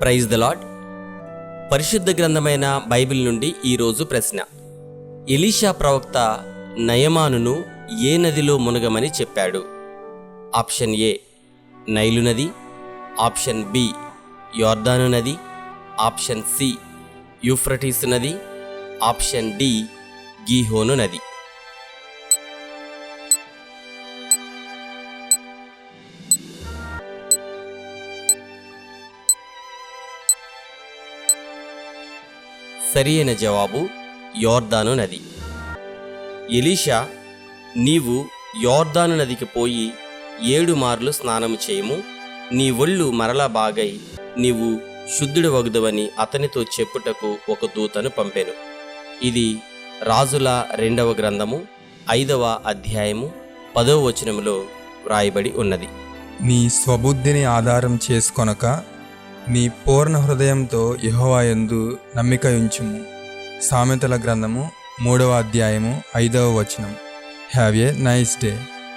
Praise the lord పరిశుద్ధ గ్రంథమైన Bible నుండి ఈరోజు ప్రశ్న. ఎలీషా ప్రవక్త నయమానును ఏ నదిలో మునగమని చెప్పాడు? ఆప్షన్ ఏ నైలు నది. ఆప్షన్ బి యోర్దాను నది. ఆప్షన్ సి యూఫ్రటీస్ నది. ఆప్షన్ డి గీహోను నది. సరి అయిన జవాబు యోర్దాను నది. ఎలీషా నీవు యోర్దాను నదికి పోయి ఏడు మార్లు స్నానము చేయము. నీ ఒళ్ళు మరలా బాగై నీవు శుద్ధుడు వగుదవని అతనితో చెప్పుటకు ఒక దూతను పంపెను. ఇది రాజుల రెండవ గ్రంథము ఐదవ అధ్యాయము పదవ వచనములో వ్రాయబడి ఉన్నది. నీ స్వబుద్ధిని ఆధారం చేసుకొనక నీ పూర్ణ హృదయంతో యహోవాయందు నమ్మిక ఉంచుము సామెతల గ్రంథము మూడవ అధ్యాయము ఐదవ వచనం. Have a nice day